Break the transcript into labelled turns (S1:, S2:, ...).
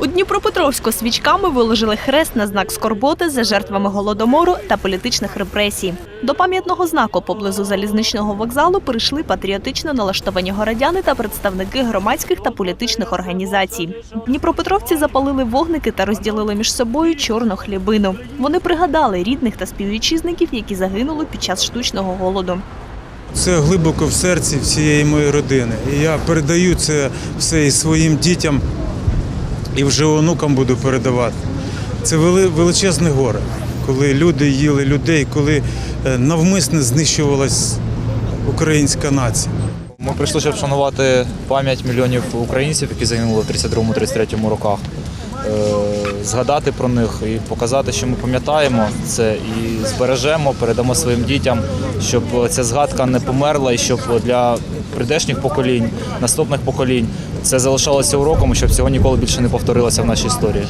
S1: У Дніпропетровську свічками виложили хрест на знак скорботи за жертвами голодомору та політичних репресій. До пам'ятного знаку поблизу залізничного вокзалу прийшли патріотично налаштовані городяни та представники громадських та політичних організацій. Дніпропетровці запалили вогники та розділили між собою чорну хлібину. Вони пригадали рідних та співвітчизників, які загинули під час штучного голоду.
S2: Це глибоко в серці всієї моєї родини. І я передаю це все і своїм дітям, і вже онукам буду передавати. Це вели- величезне горе, коли люди їли людей, коли е, навмисно знищувалась українська нація.
S3: Ми прийшли, щоб вшанувати пам'ять мільйонів українців, які загинули в 32-33 роках. Е, Згадати про них і показати, що ми пам'ятаємо це і збережемо, передамо своїм дітям, щоб ця згадка не померла і щоб для прийдешніх поколінь, наступних поколінь це залишалося уроком, щоб цього ніколи більше не повторилося в нашій історії.